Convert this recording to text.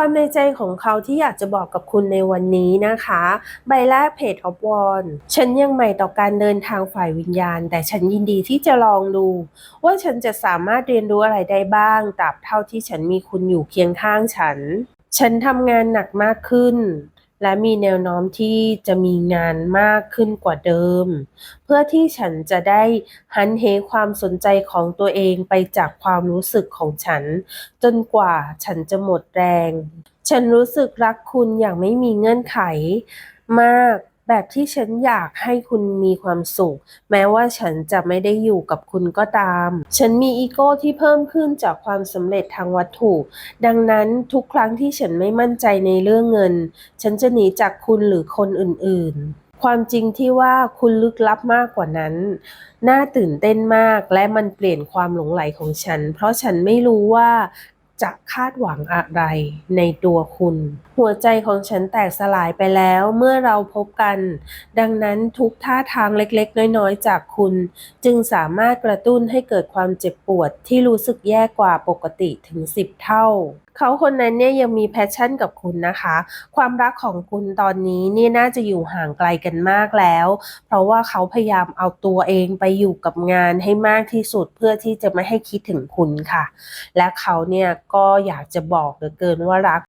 ความในใจของเขาที่อยากจะบอกกับคุณในวันนี้นะคะ ใบแรกเพจออฟวอนฉันยังใหม่ต่อการเดินทางฝ่ายวิญญาณ แต่ฉันยินดีที่จะลองดู ว่าฉันจะสามารถเรียนรู้อะไรได้บ้างตราบเท่าที่ฉันมีคุณอยู่เคียงข้างฉัน ฉันทำงานหนักมากขึ้น และมีแนวโน้มที่จะมีงานมากขึ้นกว่าเดิม เพื่อที่ฉันจะได้หันเหความสนใจของตัวเองไปจากความรู้สึกของฉัน จนกว่าฉันจะหมดแรง ฉันรู้สึกรักคุณอย่างไม่มีเงื่อนไขมาก แบบที่ฉันอยากให้คุณมีความสุข แม้ว่าฉันจะไม่ได้อยู่กับคุณก็ตาม ฉันมีอีโก้ที่เพิ่มขึ้นจากความสำเร็จทางวัตถุ ดังนั้นทุกครั้งที่ฉันไม่มั่นใจในเรื่องเงิน ฉันจะหนีจากคุณหรือคนอื่น ๆความจริงที่ว่าคุณลึกลับมากกว่านั้น น่าตื่นเต้นมากและมันเปลี่ยนความหลงไหลของฉัน เพราะฉันไม่รู้ว่า จะคาดหวังอะไรในตัวคุณ หัวใจของฉันแตกสลายไปแล้วเมื่อเราพบกัน ดังนั้นทุกท่าทางเล็กๆ น้อยๆ จากคุณ จึงสามารถกระตุ้นให้เกิดความเจ็บปวดที่รู้สึกแย่กว่าปกติถึง 10 เท่า เขาคนนั้นเนี่ยยังมีแพชชั่นกับคุณนะคะ ความรักของคุณตอนนี้นี่น่าจะอยู่ห่างไกลกันมากแล้ว เพราะว่าเขาพยายามเอาตัวเองไปอยู่กับงานให้มากที่สุดเพื่อที่จะไม่ให้คิดถึงคุณค่ะ และเขาเนี่ยก็อยากจะบอกเหลือเกินว่ารัก